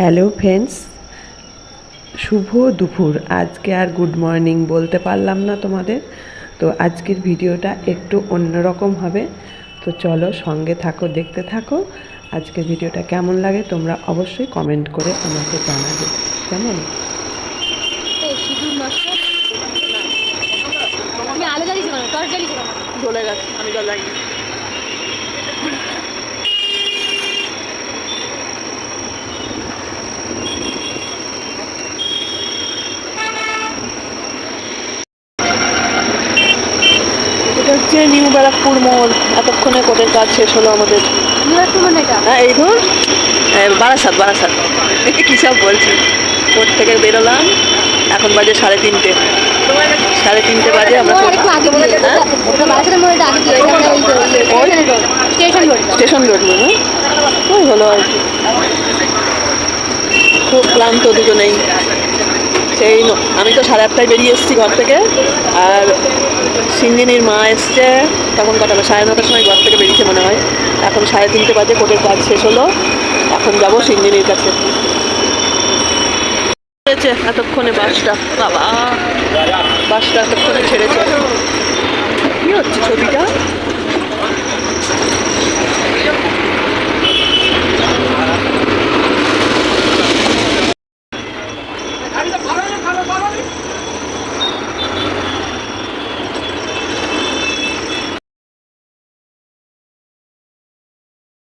Hello friends শুভ দুপুর। আজকে আর good morning বলতে পারলাম না তোমাদের। তো আজকের ভিডিওটা একটু অন্যরকম হবে। তো চলো সঙ্গে থাকো দেখতে থাকো। আজকের ভিডিওটা কেমন লাগে তোমরা অবশ্যই কমেন্ট করে আমাকে জানাবে। কেমন? আলো জ্বালিয়েছো আমি তো লাগি এটা হচ্ছে নিউ মোড় এতক্ষণে কোর্টের কাজ শেষ হলো আমাদের? মানে হ্যাঁ এই ধর হ্যাঁ, বারাসাত বারাসাত। কী সব বলছি। কোর্ট থেকে বেরোলাম এখন বাজে সাড়ে তিনটে। সাড়ে তিনটে বাজে আমরা হ্যাঁ? স্টেশন রোড রোড স্টেশন ওই হলো আর কি। খুব ক্লান্ত দুজনেই। সেই আমি তো সাড়ে আটটায় বেরিয়ে এসেছি ঘর থেকে। আর সিঞ্জিনির মা এসছে, তখন কটা? সাড়ে নটার সময় ঘর থেকে বেরিয়েছে মনে হয়। এখন সাড়ে তিনটে বাজে, কোর্টের কাজ শেষ হলো। এখন যাব সিঞ্জিনির কাছে। এতক্ষণে বাসটা। বাবা, বাসটা এতক্ষণে ছেড়েছে। কি হচ্ছে ছবিটা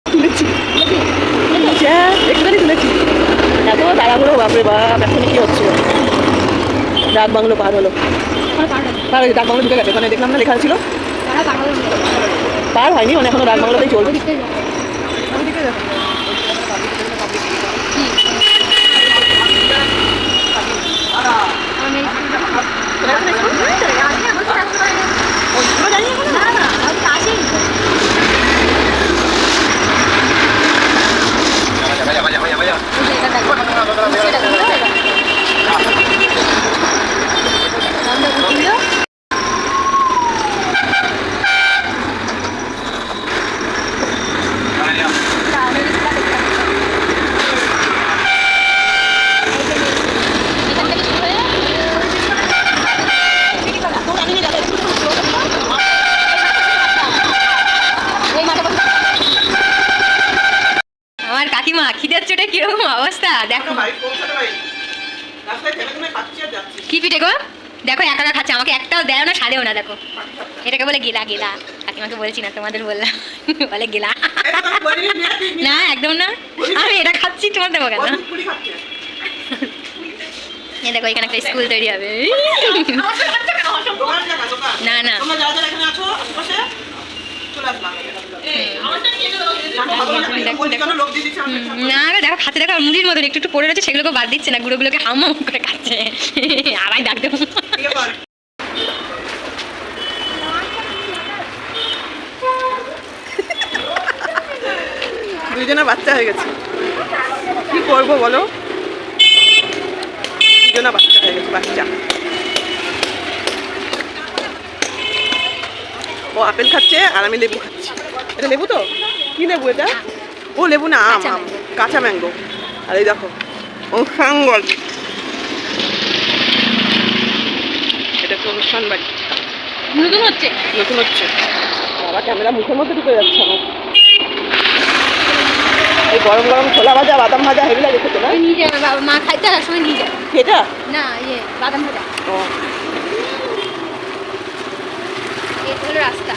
তুলেছি হ্যাঁ একটুখানি তুলেছি এত তাড়াহুড়ো বাপরে বাপ, এখন কি হচ্ছে? ডাক বাংলো পার হলো। পার হয়েছে, ডাক বাংলো ঢুকে গেছে। ওখানে দেখলাম না, লেখা ছিল। পার হয়নি মানে এখনও ডাক বাংলোতেই চলবে। আমার から দেখো একা একা খাচ্ছে আমাকে একটাও দেয় না সারেও না দেখো। এটাকে বলে গিলা গেলা। কাকিমাকে বলছি না তোমাদের বললাম। বলে গিলা। না একদম না। আমি এটা খাচ্ছি তোমার দেবো কেন? এ দেখো এখানে একটা স্কুল তৈরি হবে। না না। না দেখো খাতে দেখো মুড়ির মতন, একটু একটু পড়ে রয়েছে, সেগুলোকে বাদ দিচ্ছে না, গুঁড়োগুলোকে হাম হাম করে খাচ্ছে। আবার ডাক দেবো। দুইজনের বাচ্চা হয়ে গেছে। কি করব বলো? দুজনের বাচ্চা হয়ে গেছে, বাচ্চা। ও আপেল খাচ্ছে আর আমি লেবু খাচ্ছি। এটা লেবু তো? কি লেবু এটা? ও লেবু না আম। কাঁচা আম। কাঁচা ম্যাঙ্গো। আর এই দেখো ও সাঙ্গল। এটা একটা অনুষ্ঠান বাড়ি। নতুন হচ্ছে? নতুন হচ্ছে। বাবা ক্যামেরা মুখের মধ্যে ঢুকে যাচ্ছে আমার। এই গরম গরম ছোলা ভাজা বাদাম ভাজা হেভি লাগে খেতে না নিয়ে যাবে বাবা মা খাইতে আর সময় নিয়ে যাবে। এটা? না ইয়ে বাদাম ভাজা। ও। রাস্তা।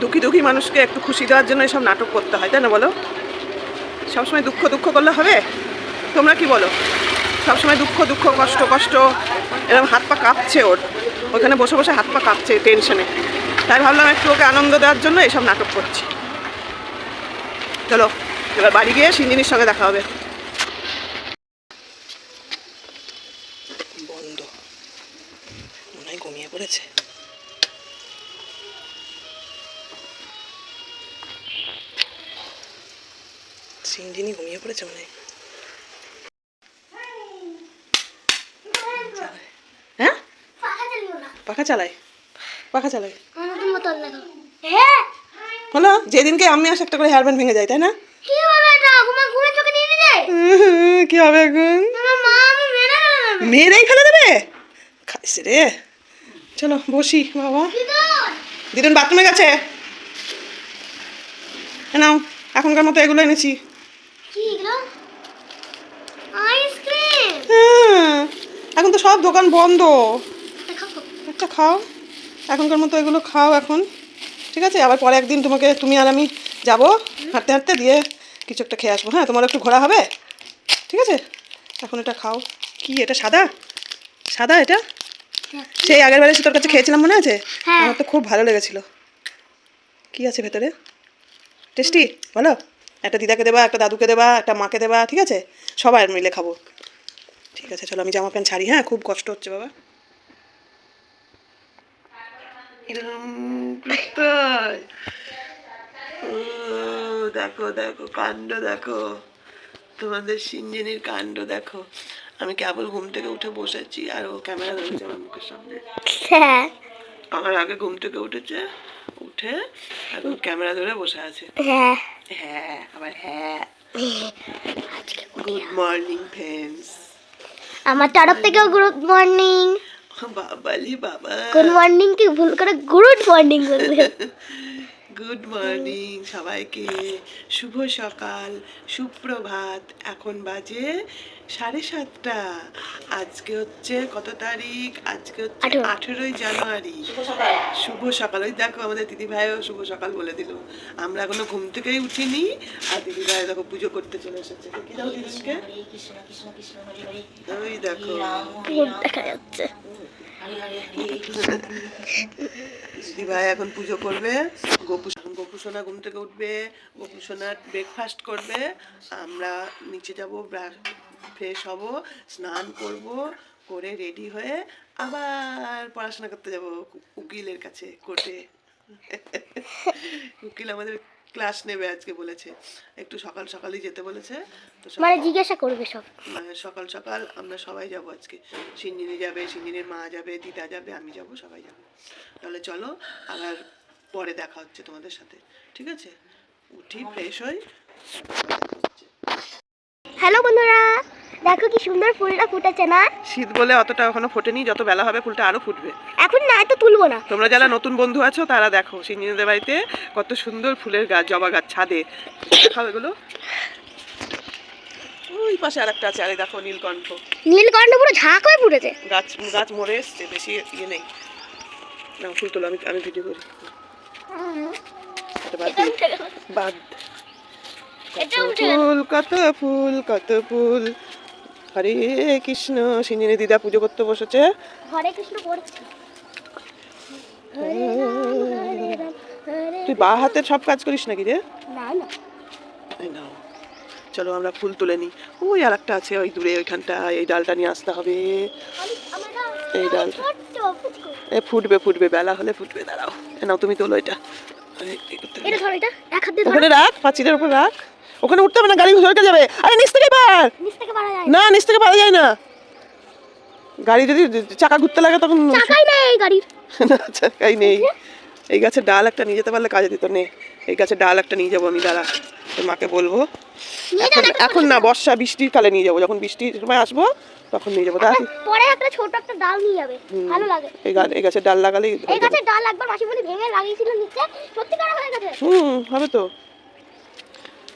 দুঃখী দুঃখী মানুষকে একটু খুশি দেওয়ার জন্য এসব নাটক করতে হয়, তাই না বলো? সবসময় দুঃখ দুঃখ করলে হবে? তোমরা কি বলো? সবসময় দুঃখ দুঃখ কষ্ট কষ্ট এরকম হাত পা কাঁপছে ওর। ওখানে বসে বসে হাত পা কাঁপছে টেনশনে। তাই ভাবলাম একটু ওকে আনন্দ দেওয়ার জন্য এসব নাটক করছি। চলো, এবার বাড়ি গিয়ে সিঞ্জিনির সঙ্গে দেখা হবে। মনে হয়? পাখা চালায়। পাখা চালাই হলো? যেদিনকে আমি আসে, একটা করে হেয়ার ব্যান্ড ভেঙে যায়, তাই না? কি হবে এখন? মেয়েরাই ফেলে দেবে? খাইছে রে। চলো, বসি, বাবা। দিদুন বাথরুমে গেছে? নাও, এখনকার মতো এগুলো এনেছি কি এগুলো আইসক্রিম হ্যাঁ, এখন তো সব দোকান বন্ধ। একটা খাও। এখনকার মতো এগুলো খাও এখন। ঠিক আছে? আবার পরে একদিন তোমাকে তুমি আর আমি যাব। হাঁটতে হাঁটতে দিয়ে কিছু একটা খেয়ে আসব। হ্যাঁ তোমার একটু ঘোরা হবে? ঠিক আছে? এখন এটা খাও। কি এটা সাদা? সাদা এটা? সেই আগের বারে তোর কাছে খেয়েছিলাম মনে আছে? হ্যাঁ। আমার তো খুব ভালো লেগেছিল। কি আছে ভেতরে? টেস্টি? বলো। একটা দিদাকে দেবা একটা দাদুকে দেবা একটা মাকে দেবা ঠিক আছে? সবাই মিলে খাব। ঠিক আছে চলো আমি জামা প্যান্ট ছাড়ি হ্যাঁ? খুব কষ্ট হচ্ছে বাবা। ও, দেখো দেখো কাণ্ড দেখো। তোমাদের সিঞ্জিনির কাণ্ড দেখো। আমি কেবল ঘুম থেকে উঠে বসেছি আর ও ক্যামেরা ধরেছে আমার মুখের সামনে। হ্যাঁ। আমার আগে ঘুম থেকে উঠেছে উঠে এখন ক্যামেরা ধরে বসে আছে। হ্যাঁ। হ্যাঁ আবার হ্যাঁ। গুড মর্নিং ফ্রেন্ডস আমার তরফ থেকেও গুড মর্নিং। বাবালি বাবা। গুড মর্নিং কি ভুল করে গুড মর্নিং বলবে গুড মর্নিং সবাইকে। শুভ সকাল সুপ্রভাত। এখন বাজে সাড়ে সাতটা। আজকে হচ্ছে কত তারিখ? আজকে হচ্ছে আঠেরোই জানুয়ারি। শুভ সকাল। ওই দেখো আমাদের দিদি ভাইও শুভ সকাল বলে দিল। আমরা এখনও ঘুম থেকেই উঠিনি। আর দিদি ভাই দেখো পুজো করতে চলে এসেছে। কি দাও দিদিকে। ওই দেখো। দেখা যাচ্ছে। ভাই এখন পুজো করবে। গোপু গোপু সোনা ঘুম থেকে উঠবে গোপু সোনা ব্রেকফাস্ট করবে। আমরা নিচে যাব ফ্রেশ হব, স্নান করব, করে রেডি হয়ে আবার পড়াশোনা করতে যাব উকিলের কাছে, কোর্টে। উকিল আমাদের ক্লাস নেবে আজকে বলেছে। একটু সকাল সকালই যেতে বলেছে। তো মানে জিজ্ঞাসা করবে সব। মানে সকাল সকাল আমরা সবাই যাব আজকে। সিঞ্জিনি যাবে সিঞ্জিনির মা যাবে দিদা যাবে আমি যাব সবাই যাব। তাহলে চলো আবার পরে দেখা হচ্ছে তোমাদের সাথে। ঠিক আছে? উঠি ফ্রেশ হই। হ্যালো বন্ধুরা! দেখো কি সুন্দর ফুলটা ফুটেছে না? শীত বলে অতটা এখনও ফোটেনি যত বেলা হবে ফুলটা আরও ফুটবে। এখন না তো তুলবো না। তোমরা যারা নতুন বন্ধু আছো তারা দেখো সিঞ্জিনিদের বাড়িতে কত সুন্দর ফুলের গাছ জবা গাছ ছাদে। দেখাও এগুলো। ওই পাশে আর একটা আছে আরে দেখো নীলকণ্ঠ। নীলকণ্ঠ পুরো ঝাঁক হয়ে ফুটেছে। গাছ গাছ মরে এসছে বেশি ইয়ে নেই। না ফুল তোলো আমি আমি ভিডিও করি। এটা বাদ কত ফুল কত ফুল কত ফুল। হরে কৃষ্ণ সিঞ্জিনী দিদা পুজো করতে বসেছে। হরে কৃষ্ণ পড়ছে। তুই বা হাতের সব কাজ করিস নাকি রে? না না। এই নাও। চলো আমরা ফুল তুলে নিই। ওই আর একটা আছে ওই দূরে ওইখানটা এই ডালটা নিয়ে আসতে হবে। এই ডালটা এ ফুটবে ফুটবে বেলা হলে ফুটবে দাঁড়াও। এ নাও তুমি তোলো এটা। আরে, এই এটা ধর এটা এক হাত দিয়ে ধর। ওখানে রাখ পাঁচিলের উপর রাখ। ওখানে উঠতে হবে না গাড়ি সরকে যাবে। আরে নিচ থেকে পার। না নিচ থেকে পারা যায় না। গাড়ি যদি চাকা ঘুরতে লাগে তখন চাকাই নেই এই গাড়ির। না, চাকাই নেই। এই গাছের ডাল একটা নিয়ে যেতে পারলে কাজে দিত নে। এই গাছের ডাল একটা নিয়ে যাব আমি দাঁড়া। মাকে বলব। এখন এখন না বর্ষা বৃষ্টির কালে নিয়ে যাব। যখন বৃষ্টির সময় আসব তখন নিয়ে যাব। দাঁড়া। পরে একটা ছোট একটা ডাল নিয়ে যাবে। ভালো লাগে। এই গা এই গাছের ডাল লাগালেই এই ডাল একবার মাসি বলি ভেঙে লাগিয়েছিল নিচে। সত্যি করা হয়ে গেছে। হুম হবে তো।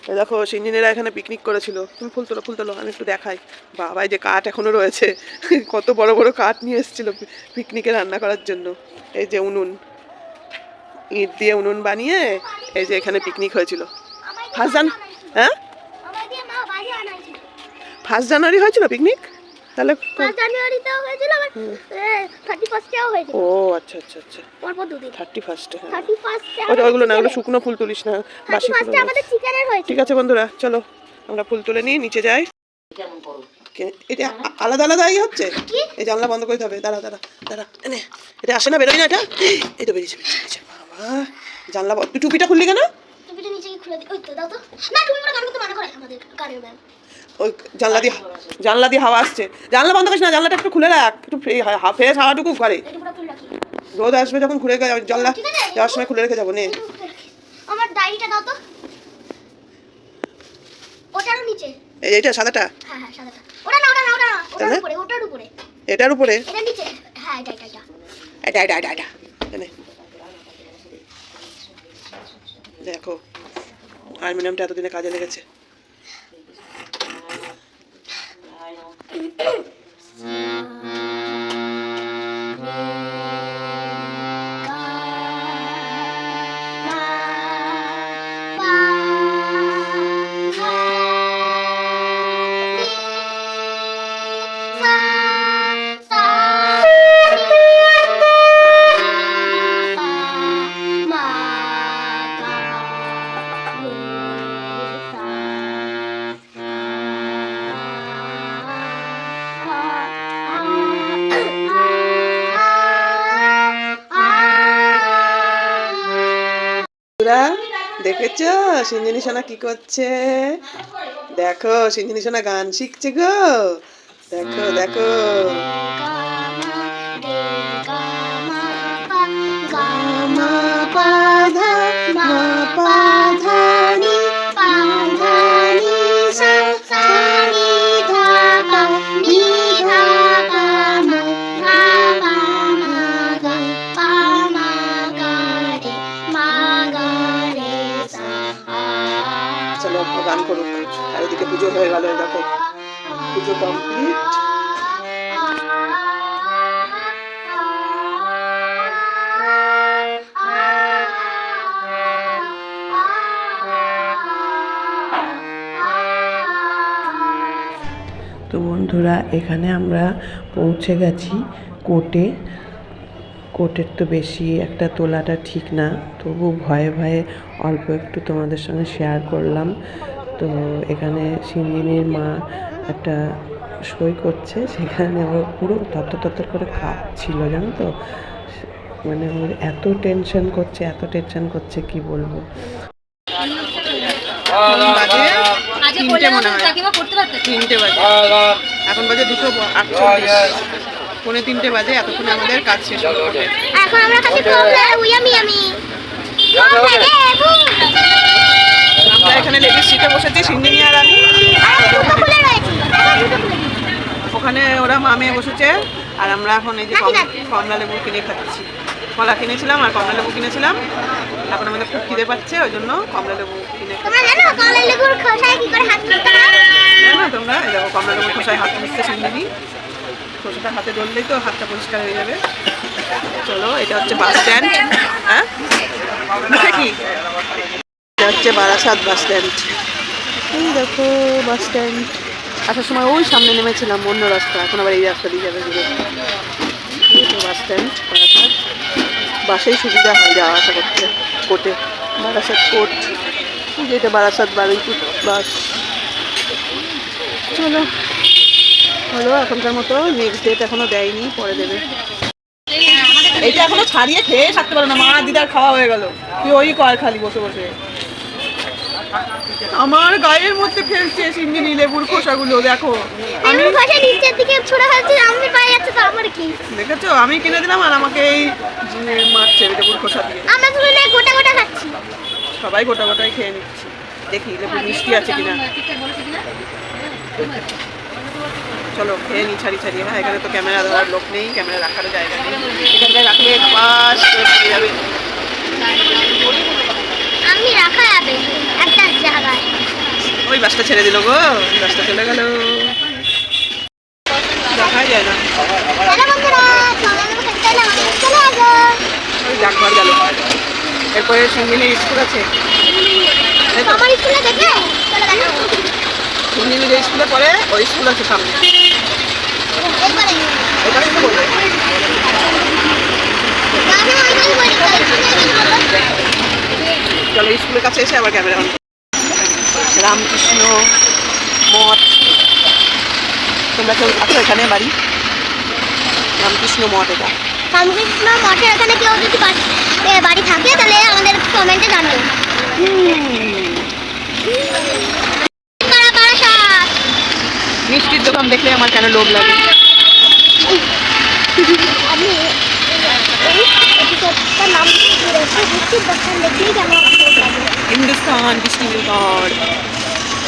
দেখো সিঞ্জিনেরা এখানে পিকনিক করেছিল। তুমি ফুল তোলো ফুল তোলো আমি একটু দেখাই। বাবাই যে কাঠ এখনও রয়েছে কত বড় বড় কাঠ নিয়ে এসেছিল পিকনিকে রান্না করার জন্য। এই যে উনুন। ইট দিয়ে উনুন বানিয়ে এই যে এখানে পিকনিক হয়েছিল। ফার্স্ট জান হ্যাঁ? ফার্স্ট জানুয়ারি হয়েছিল পিকনিক তাহলে জানুয়ারিতেও হয়েছিল আবার থার্টি ফার্স্টেও হয়েছিল। ও আচ্ছা আচ্ছা আচ্ছা। পরপর দুদিন। থার্টি ফার্স্টে হ্যাঁ। থার্টি ফার্স্টে ওটা ওইগুলো না ওগুলো শুকনো ফুল তুলিস না বাসি ফুল আমাদের চিকেনের হয়েছিল। ঠিক আছে বন্ধুরা চলো আমরা ফুল তুলে নিই নিচে যাই। এটা আ- আলাদা আলাদাই হচ্ছে? এই জানলা বন্ধ করে হবে। দাঁড়া দাঁড়া দাঁড়া এনে এটা আসে না বেরোয় না এটা? এই তো বেরিয়েছে বেরিয়েছে বাবা জানলা তুই টুপিটা খুললি কেন? টুপিটা নিচে খুলে দিই ওই তো দাও তো। না টুপি পরে গান করতে মানা করে আমাদের গানের ম্যাম। ওই জানলা দিয়ে জানলা দিয়ে হাওয়া আসছে। জানলা বন্ধ করিস না জানলাটা একটু খুলে রাখ। একটু ফ্রেশ হাওয়াটুকু রাখি রোদ আসবে যখন ঘুরে ঠিক যাওয়ার সময় খুলে রেখে যাব নে। আমার ডায়েরিটা দাও তো। ওটারও নিচে। এইটা সাদাটা? হ্যাঁ হ্যাঁ সাদাটা। ওটা না ওটা না ওটা ওটার উপরে ওটার উপরে। এটার উপরে? এটা নিচে। হ্যাঁ এটা এটা এটা। এটা এটা এটা এটা। এনে। দেখো আলমিনিয়ামটা এতদিনে কাজে লেগেছে। বন্ধুরা দেখেছ? সিঞ্জিনী সোনা কি করছে? দেখো সিঞ্জিনী সোনা গান শিখছে গো। দেখো দেখো। পা হয়ে গেল দেখো। পুজো কমপ্লিট তো বন্ধুরা, এখানে আমরা পৌঁছে গেছি কোর্টে কোর্টের তো বেশি একটা তোলাটা ঠিক না, তবু ভয়ে ভয়ে অল্প একটু তোমাদের সঙ্গে শেয়ার করলাম। তো এখানে সিঞ্জিনীর মা একটা সই করছে সেখানে ও পুরো তত্তর তত্তর করে কাঁপছিল জানো তো? মানে ওর এত টেনশন করছে এত টেনশন করছে কি বলব? তিনটে মনে আমাদের হয়। কাকিমা করতে পারতো তিনটে বাজে। এখন বাজে দুটো আটচল্লিশ। পৌনে তিনটে বাজে এতক্ষণে আমাদের কাজ শেষ হলো। এখন আমরা খাচ্ছি কমলা উয়ামি আমি কমলা দেবু আমরা এখানে লেডিস সিটে বসেছি সিন্দিনী আর আমি। ওখানে ওরা মামে বসেছে আর আমরা এখন এই যে? কমলা লেবু কিনে খাচ্ছি। কলা কিনেছিলাম আর কমলা লেবু কিনেছিলাম। এখন আমাদের খুব খিদে পাচ্ছে ওই জন্য কমলা লেবু কিনে। তোমরা না তোমরা? এই দেখো কমলা লেবুর খোসায় হাত মিশতে সিন্দিনী। খোসাটা হাতে ধরলেই তো হাতটা পরিষ্কার হয়ে যাবে। চলো এটা হচ্ছে বাস স্ট্যান্ড। হ্যাঁ? কি? হচ্ছে বারাসাত বাস স্ট্যান্ড। এই দেখো বাস স্ট্যান্ড। আসার সময় ওই সামনে নেমেছিলাম, অন্য রাস্তা। এখন আবার এই রাস্তা দিয়ে যাবে বাস স্ট্যান্ড, বারাসাত। বাসেই সুবিধা হয় যাওয়া আসা করতে। কোর্টে। বারাসাত কোর্ট। এই যে বারাসাত বারুইপুর বাস। চলো। হলো এখনকার মতো নেক্সট ডেট এখনও দেয়নি, পরে দেবে। এইটা এখনও ছাড়িয়ে খেয়ে থাকতে পারো না। মা দিদার খাওয়া হয়ে গেল। তুই ওই কর খালি বসে বসে। আমার গায়ের মধ্যে ফেলছে সিন্দিনি লেবুর খোসাগুলো দেখো। আমি খোসা নিচের দিকে ছুড়ে ফেলছে আমি পায়ে যাচ্ছে তো আমার কি? দেখেছ? আমি কিনে দিলাম আর আমাকে এই যে মারছে লেবুর খোসা দিয়ে। আমরা তো মানে গোটা গোটা খাচ্ছি। সবাই গোটা গোটাই খেয়ে নিচ্ছি। দেখি লেবু মিষ্টি আছে কিনা। চলো খেয়ে নি ছাড়ি ছাড়ি। হ্যাঁ এখানে তো ক্যামেরা ধরার লোক নেই ক্যামেরা রাখার জায়গা নেই। এখানটায় রাখলে করে যাবে। আমি রাখা যাবে। একটা জায়গায়। ওই বাসটা ছেড়ে দিল গো বাসটা চলে গেল। দেখাই যায় না। গেল। এরপরে সঙ্গিনীর স্কুল আছে। আমার স্কুলে দেখে? সঙ্গিনী যে স্কুলে পড়ে ওই স্কুল আছে সামনে। এটা শুধু বলবে। চলো স্কুলের কাছে এসে আবার ক্যামেরা অন রামকৃষ্ণ মঠ। তোমরা কেউ আছো এখানে বাড়ি? রামকৃষ্ণ মঠ এটা। রামকৃষ্ণ মঠের এখানে কেউ যদি বাড়ি থাকে তাহলে আমাদের কমেন্টে জানাবে মিষ্টির দোকান দেখলে আমার কেন লোভ লাগে আমি এই দোকানটার নাম একটু মিষ্টির দোকান দেখলেই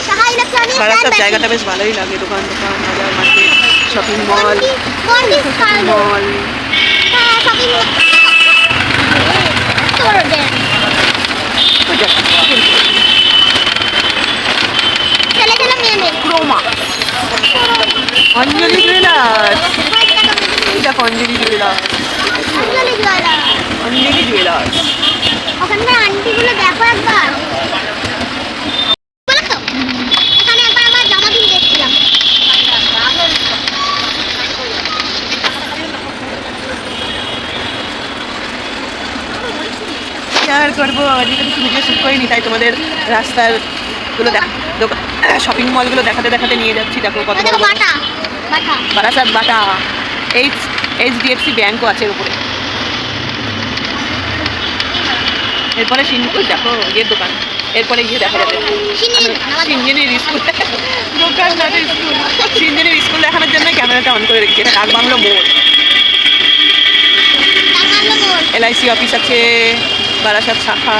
সাহা ইলেকট্রনিক্স সারা সব জায়গাটা বেশ ভালোই লাগে দোকান দোকান বাজার market shopping mall mall Croma. Anjali jewellers এই অঞ্জলি জুয়েলার্স অঞ্জলি জুয়েলার্স ওখানকার আন্টিগুলো দেখো একবার। বলো তো এখানে একবার আমার জন্মদিন দেখছিলাম। শেয়ার করব কিছু ভিডিও শ্যুট করিনি তাই তোমাদের রাস্তারগুলো দেখ দোকান শপিং মলগুলো দেখাতে দেখাতে নিয়ে যাচ্ছি দেখো কত বারাসাত বাটা। এইচ এইচডিএফসি ব্যাঙ্কও আছে এর উপরে। এরপরে সিনপুর দেখো ইয়ের দোকান। এরপরে গিয়ে দেখা যাবে। সিনজিন, স্কুল। দোকান স্কুল। স্কুল দেখানোর জন্য ক্যামেরাটা অন করে রেখেছি। এটা ডাকবাংলো মোড় এলআইসি অফিস আছে বারাসাত শাখা।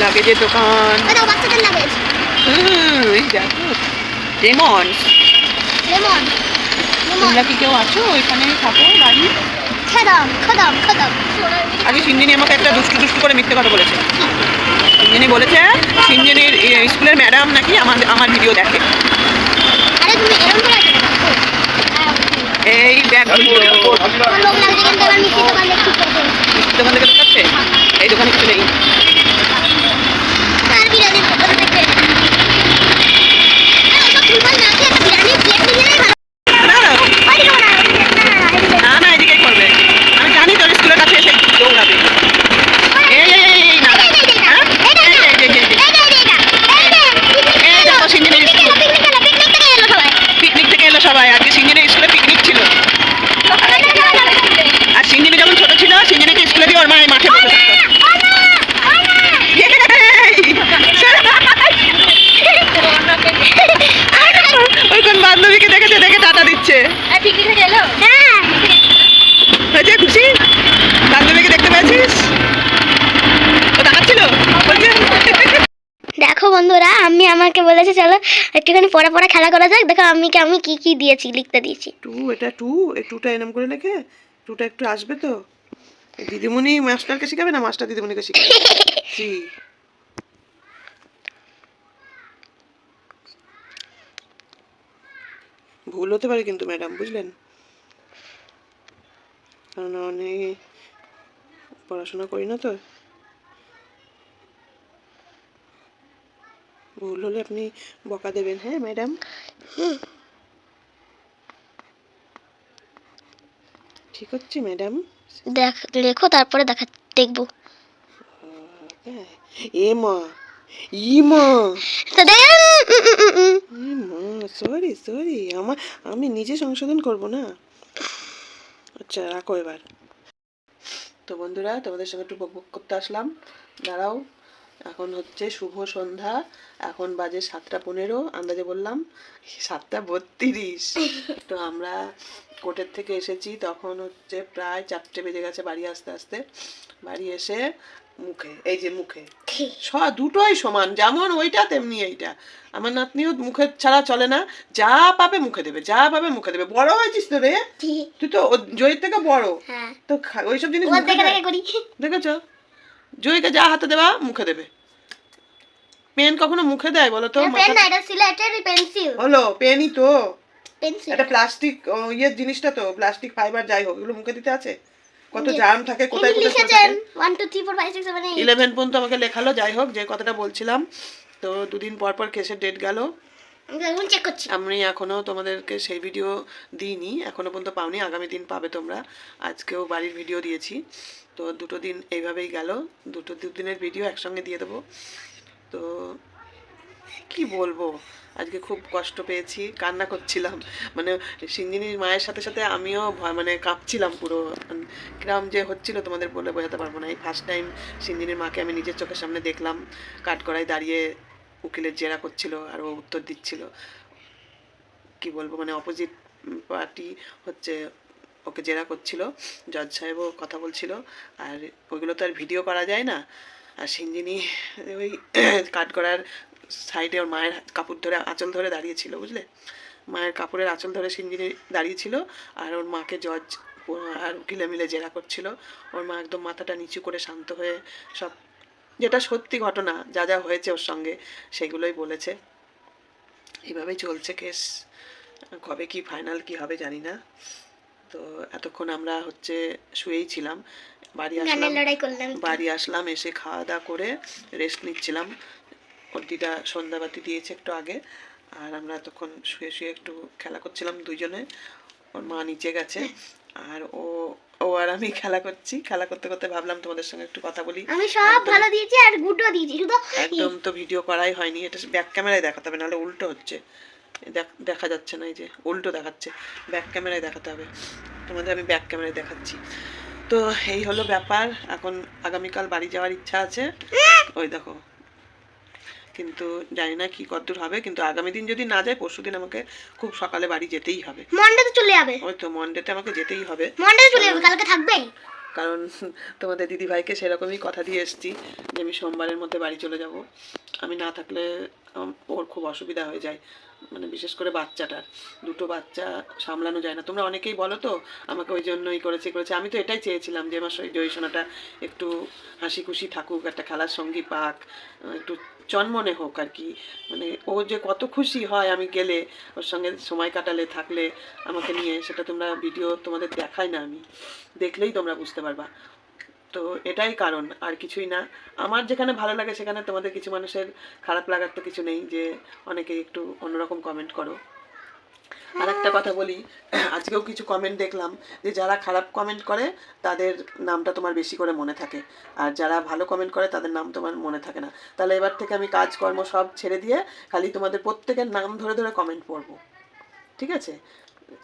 লাগেজের দোকান। লেমন তোমরা কি কেউ আছো? ওইখানে থাকো বাড়ি। খদম খদম খদম। আগে সিঞ্জিনি আমাকে একটা দুষ্টু দুষ্টু করে মিথ্যে কথা বলেছে। সিঞ্জিনি বলেছে সিঞ্জিনির স্কুলের ম্যাডাম নাকি আমার আমার ভিডিও দেখে। আরে তুমি এরকম করে এই ব্যাগ আমার লোক লাগছে কিন্তু এবার মিষ্টি দোকান দেখছি করব দোকান থেকে দেখাচ্ছে এই দোকানে কিছু নেই তার বিরিয়ানি দোকান থেকে আরে ওসব ফুলবাল না দিয়ে একটা বিরিয়ানি প্লেট নিয়ে নেই ভালো না না ওই দিকে না ওই দিকে না, না, না, এদিকে। না না এদিকেই করবে আমি জানি তোর স্কুলের কাছে এসে দৌড়াবে এই এই এই এই না না। হ্যাঁ? এই, এই, এই, এই, এই, এই। এইটা, এইটা, এইটা। এই যে, পিকনিক এই এলো। দেখো সিঞ্জিনির পিকনিক স্কুল এলো, পিকনিক এলো, পিকনিক থেকে এলো সবাই। পিকনিক থেকে এলো সবাই আজকে সিঞ্জিনির স্কুলে পিকনিক ছিল আর সিঞ্জিনি যখন ছোট ছিল সিঞ্জিনিকে স্কুলে দিয়ে ওর মায়ের মাঠে বসে থাকতো ওই কোন বান্ধবীকে দেখেছে দেখে টাটা দিচ্ছে পিকনিক থেকে এলো হ্যাঁ। হয়েছে খুশি বান্ধবীকে দেখতে পেয়েছিস ও দেখাচ্ছিল বলছে দেখো আমি আমাকে বলেছে চলো একটুখানি পড়া পড়া খেলা করা যাক। দেখো আমি কি আমি কি কি দিয়েছি লিখতে দিয়েছি। টু এটা টু টুটা এরম করে লেখে? টুটা একটু আসবে তো? দিদিমণি মাস্টারকে শিখাবে না? মাস্টার দিদিমণিকে শিখাবে? জি। ভুল হতে পারে কিন্তু ম্যাডাম বুঝলেন? কারণ অনেক পড়াশোনা করি না তো। ভুল হলে আপনি বকা দেবেন হ্যাঁ ম্যাডাম? ঠিক হচ্ছে ম্যাডাম? দেখ লেখো তারপরে দেখা দেখব। হ্যাঁ। এ মা ই মা। সরি সরি আমার আমি নিজে সংশোধন করব না? আচ্ছা রাখো এবার। তো বন্ধুরা তোমাদের সঙ্গে একটু বক বক করতে আসলাম। দাঁড়াও। এখন হচ্ছে শুভ সন্ধ্যা এখন বাজে সাতটা পনেরো আন্দাজে বললাম সাতটা বত্রিশ। তো আমরা কোর্টের থেকে এসেছি তখন হচ্ছে প্রায় চারটে বেজে গেছে বাড়ি আসতে আসতে। বাড়ি এসে মুখে এই যে মুখে স দুটোই সমান যেমন ওইটা তেমনি এইটা। আমার নাতনিও মুখে ছাড়া চলে না যা পাবে মুখে দেবে যা পাবে মুখে দেবে। বড় হয়েছিস তো রে? তুই তো জয়ের থেকে বড়। হ্যাঁ। তো ওইসব জিনিস দেখেছ? জয়কে যা হাতে দেবা মুখে দেবে। পেন কখনো মুখে দেয় বলো তো? পেন না এটা সিলেটের পেন্সিল। হলো পেনই তো। পেন্সিল। এটা প্লাস্টিক ইয়ের জিনিসটা তো প্লাস্টিক ফাইবার যাই হোক এগুলো মুখে দিতে আছে? কত জার্ম থাকে কোথায় কোথায় লিখেছেন one two three four five six seven eight eleven পর্যন্ত আমাকে লেখালো যাই হোক যে কথাটা বলছিলাম। তো দুদিন পর পর কেসের ডেট গেল। এখন চেক করছি। আমি এখনও তোমাদেরকে সেই ভিডিও দিইনি এখনও পর্যন্ত পাওনি আগামী দিন পাবে তোমরা। আজকেও বাড়ির ভিডিও দিয়েছি। তো দুটো দিন এইভাবেই গেল। দুটো দুদিনের ভিডিও একসঙ্গে দিয়ে দেবো। তো কি বলব? আজকে খুব কষ্ট পেয়েছি, কান্না করছিলাম। মানে সিঞ্জিনীর মায়ের সাথে সাথে আমিও মানে কাঁপছিলাম পুরো। কিরম যে হচ্ছিল তোমাদের বলে বোঝাতে পারব না। এই ফার্স্ট টাইম সিঞ্জিনীর মাকে আমি নিজের চোখের সামনে দেখলাম। কাঠগড়ায় দাঁড়িয়ে উকিলের জেরা করছিল আর ও উত্তর দিচ্ছিল। কি বলব? মানে অপোজিট পার্টি হচ্ছে ওকে জেরা করছিল, জজ সাহেবও কথা বলছিল, আর ওইগুলো তো আর ভিডিও করা যায় না। আর সিঞ্জিনি ওই করার সাইডে ওর মায়ের কাপড় ধরে, আঁচল ধরে দাঁড়িয়েছিল, বুঝলে? মায়ের কাপড়ের আঁচল ধরে সিঞ্জিনি দাঁড়িয়েছিল, আর ওর মাকে জজ আর উকিলে মিলে জেরা করছিল। ওর মা একদম মাথাটা নিচু করে শান্ত হয়ে সব, যেটা সত্যি ঘটনা, যা যা হয়েছে ওর সঙ্গে, সেগুলোই বলেছে। এইভাবেই চলছে কেস। কবে কি ফাইনাল কি হবে জানি না। তো এতক্ষণ আমরা হচ্ছে শুয়েই ছিলাম। বাড়ি আসলাম বাড়ি আসলাম এসে খাওয়া দাওয়া করে রেস্ট নিচ্ছিলাম। ওর দিদা সন্ধ্যাবাতি দিয়েছে একটু আগে আর আমরা তখন শুয়ে শুয়ে একটু খেলা করছিলাম দুজনে। ওর মা নিচে গেছে আর ও ও আর আমি খেলা করছি। খেলা করতে করতে ভাবলাম তোমাদের সঙ্গে একটু কথা বলি। আমি সব ভালো দিয়েছি আর গুডও দিয়েছি। শুধু একদম তো ভিডিও করাই হয়নি। এটা ব্যাক ক্যামেরায় দেখাতে হবে নাহলে উল্টো হচ্ছে। দেখ- যাচ্ছে না এই যে উল্টো দেখাচ্ছে। ব্যাক ক্যামেরায় দেখাতে হবে। তোমাদের আমি ব্যাক ক্যামেরায় দেখাচ্ছি। তো এই হলো ব্যাপার। এখন আগামীকাল বাড়ি যাওয়ার ইচ্ছা আছে। ওই দেখো। কিন্তু জানি না কি কতদূর হবে। কিন্তু আগামী দিন যদি না যায় পরশু দিন আমাকে খুব সকালে বাড়ি যেতেই হবে। মন্ডে তো চলে যাবে। ওই তো মন্ডেতে আমাকে যেতেই হবে। মন্ডে তো চলে যাবে। কালকে থাকবেই কারণ তোমাদের দিদিভাইকে সেরকমই কথা দিয়ে এসেছি যে আমি সোমবারের মধ্যে বাড়ি চলে যাব। আমি না থাকলে ওর খুব অসুবিধা হয়ে যায়। মানে বিশেষ করে বাচ্চাটার। দুটো বাচ্চা সামলানো যায় না। তোমরা অনেকেই বলো তো, আমাকে ওই জন্যই করেছে করেছে। আমি তো এটাই চেয়েছিলাম যে আমার সই জয়সোনাটা একটু হাসি খুশি থাকুক, একটা খেলার সঙ্গী পাক একটু চনমনে হোক আর কি। মানে ও যে কত খুশি হয় আমি গেলে, ওর সঙ্গে সময় কাটালে, থাকলে আমাকে নিয়ে, সেটা তোমরা ভিডিও তোমাদের দেখাই না আমি। দেখলেই তোমরা বুঝতে পারবা। তো এটাই কারণ, আর কিছুই না। আমার যেখানে ভালো লাগে সেখানে তোমাদের কিছু মানুষের খারাপ লাগার তো কিছু নেই, যে অনেকে একটু অন্যরকম কমেন্ট করো। আর একটা কথা বলি, আজকেও কিছু কমেন্ট দেখলাম, যে যারা খারাপ কমেন্ট করে, তাদের নামটা তোমার বেশি করে মনে থাকে। আর যারা ভালো কমেন্ট করে, তাদের নাম তোমার মনে থাকে না। তাহলে এবার থেকে আমি কাজকর্ম সব ছেড়ে দিয়ে খালি তোমাদের প্রত্যেকের নাম ধরে ধরে কমেন্ট পড়ব। ঠিক আছে?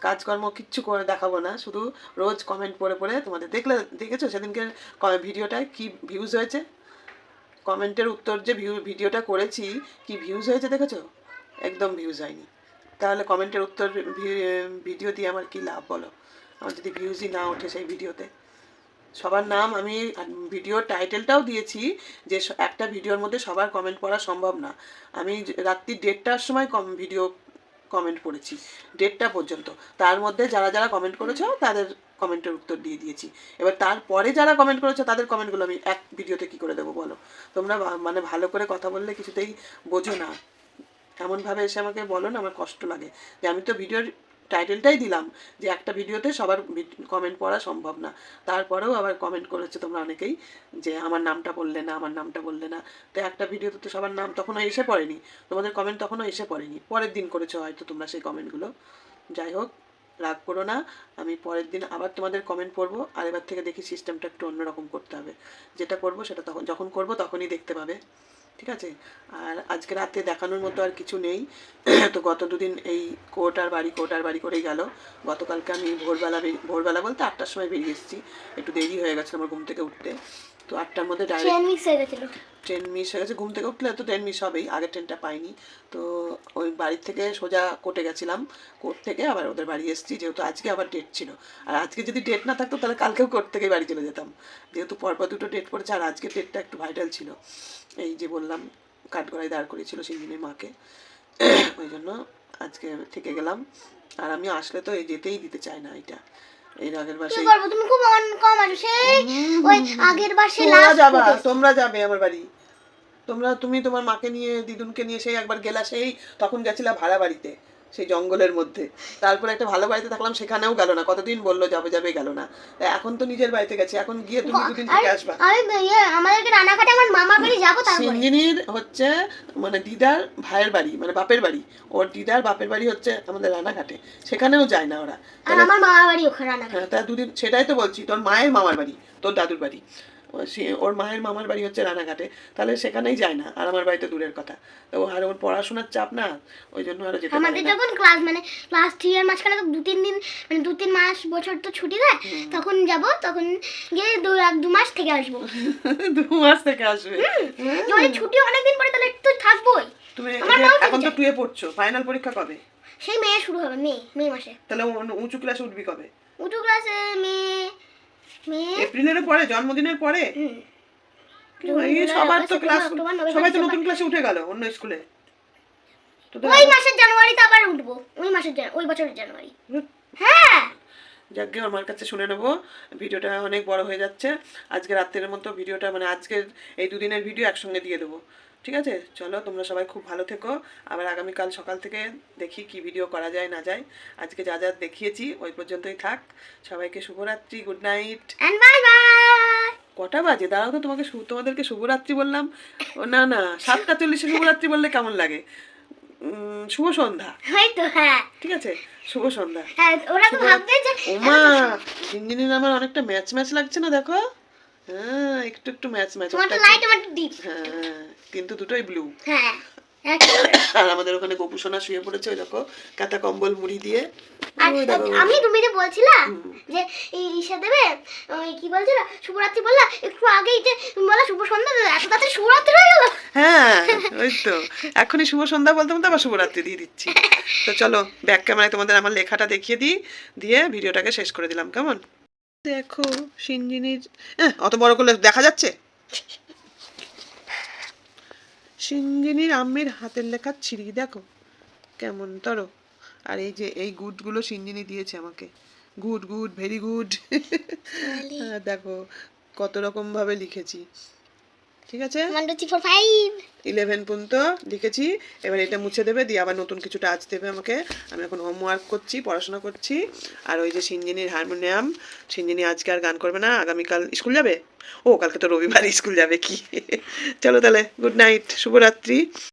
কাজকর্ম কিচ্ছু করে দেখাবো না, শুধু রোজ কমেন্ট পড়ে পড়ে তোমাদের দেখলে, দেখেছ? সেদিনকে ভিডিওটায় কি ভিউজ হয়েছে? কমেন্টের উত্তর যে ভিউ ভিডিওটা করেছি, কি ভিউজ হয়েছে দেখেছ? একদম ভিউজ হয়নি। তাহলে কমেন্টের উত্তর ভিডিও দিয়ে আমার কি লাভ বলো? আমার যদি ভিউজই না ওঠে সেই ভিডিওতে। সবার নাম আমি ভিডিও টাইটেলটাও দিয়েছি যে একটা ভিডিওর মধ্যে সবার কমেন্ট পড়া সম্ভব না। আমি রাত্রি দেড়টার সময় কম ভিডিও কমেন্ট পড়েছি ডেটটা পর্যন্ত। তার মধ্যে যারা যারা কমেন্ট করেছ, তাদের কমেন্টের উত্তর দিয়ে দিয়েছি। এবার তারপরে যারা কমেন্ট করেছে, তাদের কমেন্টগুলো আমি এক ভিডিওতে কি করে দেবো বলো? তোমরা মানে ভালো করে কথা বললে কিছুতেই বোঝো না। এমনভাবে এসে আমাকে বলো না, আমার কষ্ট লাগে। যে আমি তো ভিডিওর টাইটেলটাই দিলাম যে একটা ভিডিওতে সবার কমেন্ট পড়া সম্ভব না। তারপরেও আবার কমেন্ট করেছে তোমরা অনেকেই যে আমার নামটা বললে না, আমার নামটা বললে না। তো একটা ভিডিওতে তো সবার নাম তখনও এসে পড়েনি। তোমাদের কমেন্ট তখনও এসে পড়েনি। পরের দিন করেছ হয়তো তোমরা সেই কমেন্টগুলো যাই হোক, রাগ করো না। আমি পরের দিন আবার তোমাদের কমেন্ট পড়ব। আর এবার থেকে দেখি সিস্টেমটা একটু অন্যরকম করতে হবে। যেটা করব সেটা তখন, যখন করব তখনই দেখতে পাবে। ঠিক আছে? আর আজকে রাতে দেখানোর মতো আর কিছু নেই। তো গত দুদিন এই কোর্ট আর বাড়ি কোর্ট আর বাড়ি করেই গেল। গতকালকে আমি ভোরবেলা ভোরবেলা বলতে আটটার সময় বেরিয়ে এসেছি। একটু দেরি হয়ে গেছে আমার ঘুম থেকে উঠতে। তো আটটার মধ্যে ডাইরেক্ট ট্রেন মিস হয়ে গেছিল। ট্রেন মিস হয়ে গেছে। ঘুম থেকে উঠলে তো ট্রেন মিস হবেই আগের ট্রেনটা পাইনি। তো ওই বাড়ির থেকে সোজা কোর্টে গেছিলাম। কোর্ট থেকে আবার ওদের বাড়ি এসেছি যেহেতু আজকে আবার ডেট ছিল। আর আজকে যদি ডেট না থাকতো তাহলে কালকেও কোর্ট থেকেই বাড়ি চলে যেতাম। যেহেতু পরপর দুটো ডেট পড়েছে আর আজকে ডেটটা একটু ভাইটাল ছিল। এই যে বললাম কাঠগড়ায় দাঁড় করিয়েছিল সিঞ্জিনের মাকে। ওই জন্য আজকে থেকে গেলাম। আর আমি আসলে তো এই যেতেই দিতে চাই না এটা। এর আগের বার কি সেই তুমি খুব অন কম সেই ওই আগের বার সে তোমরা লাস্ট যাবা তোমরা যাবে আমার বাড়ি। তোমরা তুমি তোমার মাকে নিয়ে দিদুনকে নিয়ে সেই একবার গেলা সেই তখন গেছিলা ভাড়া বাড়িতে। সেই জঙ্গলের মধ্যে। তারপরে একটা ভালো বাড়িতে থাকলাম সেখানেও গেল না। কতদিন বলল যাবে যাবে গেল না। এখন তো নিজের বাড়িতে গেছে। এখন গিয়ে তুমি দুদিন থেকে আসবা। ইয়ে আমাদেরকে রানাঘাটে আমার মামার বাড়ি যাব তারপরে। সিঞ্জিনির হচ্ছে মানে দিদার ভাইয়ের বাড়ি মানে বাপের বাড়ি। ওর দিদার বাপের বাড়ি হচ্ছে আমাদের রানাঘাটে। সেখানেও যায় না ওরা। আর আমার মামার বাড়ি ওখানে রানাঘাট। হ্যাঁ তা দুদিন সেটাই তো বলছি তোর মায়ের মামার বাড়ি তোর দাদুর বাড়ি। সে- ওর মায়ের মামার বাড়ি হচ্ছে রানাঘাটে। তাহলে সেখানেই যায় না আর আমার বাড়িতে দূরের কথা। তো আর ওর পড়াশোনার চাপ না ওই জন্য আরও যেতে আমাদের যখন ক্লাস মানে ক্লাস থ্রি এর মাঝখানে তো দু তিন দিন মানে দু তিন মাস বছর তো ছুটি দেয় তখন যাব তখন গিয়ে দু এক দু মাস থেকে আসব। দু মাস থেকে আসবে? যদি ছুটি অনেকদিন পরে তাহলে একটু থাকবোই। তুমি এখন তো টুয়ে পড়ছো ফাইনাল পরীক্ষা কবে? সেই মে শুরু হবে মে মে মাসে। তাহলে উঁচু ক্লাসে উঠবি কবে? উঁচু ক্লাসে মেয়ে এপ্রিলের পরে জন্মদিনের পরে? সবার তো ক্লাস সবাই তো নতুন ক্লাসে উঠে গেল অন্য স্কুলে। ওই মাসের জানুয়ারিতে আবার উঠবো। ওই মাসের ওই বছরের জানুয়ারি। হ্যাঁ। যাকে আমার কাছে শুনে নেব। ভিডিওটা অনেক বড় হয়ে যাচ্ছে। আজকে রাত্রের মতো ভিডিওটা মানে আজকের এই দুদিনের ভিডিও একসঙ্গে দিয়ে দেবো। ঠিক আছে? চলো তোমরা সবাই খুব ভালো থেকো। আবার আগামীকাল সকাল থেকে দেখি কি ভিডিও করা যায় না যায়। আজকে যা যা দেখিয়েছি ওই পর্যন্তই থাক। সবাইকে শুভরাত্রি good night and bye bye কটা বাজে? দাঁড়াও তো তোমাকে তোমাদেরকে শুভরাত্রি বললাম। ও না না সাতটা চল্লিশে শুভরাত্রি বললে কেমন লাগে? শুভ সন্ধ্যা। হ্যাঁ। ঠিক আছে? শুভ সন্ধ্যা। হ্যাঁ ওরা তো ভাববে যে ওমা ইঞ্জিনের আমার অনেকটা ম্যাচ ম্যাচ লাগছে না দেখো? হ্যাঁ একটু একটু ম্যাচ ম্যাচ। হ্যাঁ। কিন্তু দুটোই ব্লু হ্যাঁ আর আমাদের ওখানে গোপুসোনা শুয়ে পড়েছে ওই দেখো কাঁথা কম্বল মুড়ি দিয়ে। আমি তুমি যে বলছিলা যে ইসে দেবে ওই কি বলছিল শুভরাত্রি বললা একটু আগেই যে তুমি বলা শুভ সন্ধ্যা এত তাড়াতাড়ি শুভরাত্রি হয়ে গেল। হ্যাঁ ওই তো। এখনই শুভ সন্ধ্যা বলতে বলতে আবার শুভরাত্রি দিয়ে দিচ্ছি। তো চলো ব্যাক ক্যামেরায় তোমাদের আমার লেখাটা দেখিয়ে দিই দিয়ে ভিডিওটাকে শেষ করে দিলাম কেমন? দেখো সিঞ্জিনির এহ, অত বড় করলে দেখা যাচ্ছে? সিঞ্জিনির আম্মির হাতের লেখা ছিঁড়ি দেখো। কেমন তরো। আর এই যে এই গুডগুলো সিঞ্জিনি দিয়েছে আমাকে। Good good very good. দেখো কত রকম ভাবে লিখেছি। ঠিক আছে? One two three four five eleven পর্যন্ত লিখেছি। এবার এটা মুছে দেবে দিয়ে আবার নতুন কিছু টাচ দেবে আমাকে। আমি এখন হোমওয়ার্ক করছি পড়াশোনা করছি। আর ওই যে সিঞ্জিনির হারমোনিয়াম সিঞ্জিনি আজকে আর গান করবে না আগামীকাল স্কুল যাবে? ও কালকে তো রবিবার স্কুল যাবে কি? চলো তাহলে গুড নাইট শুভরাত্রি।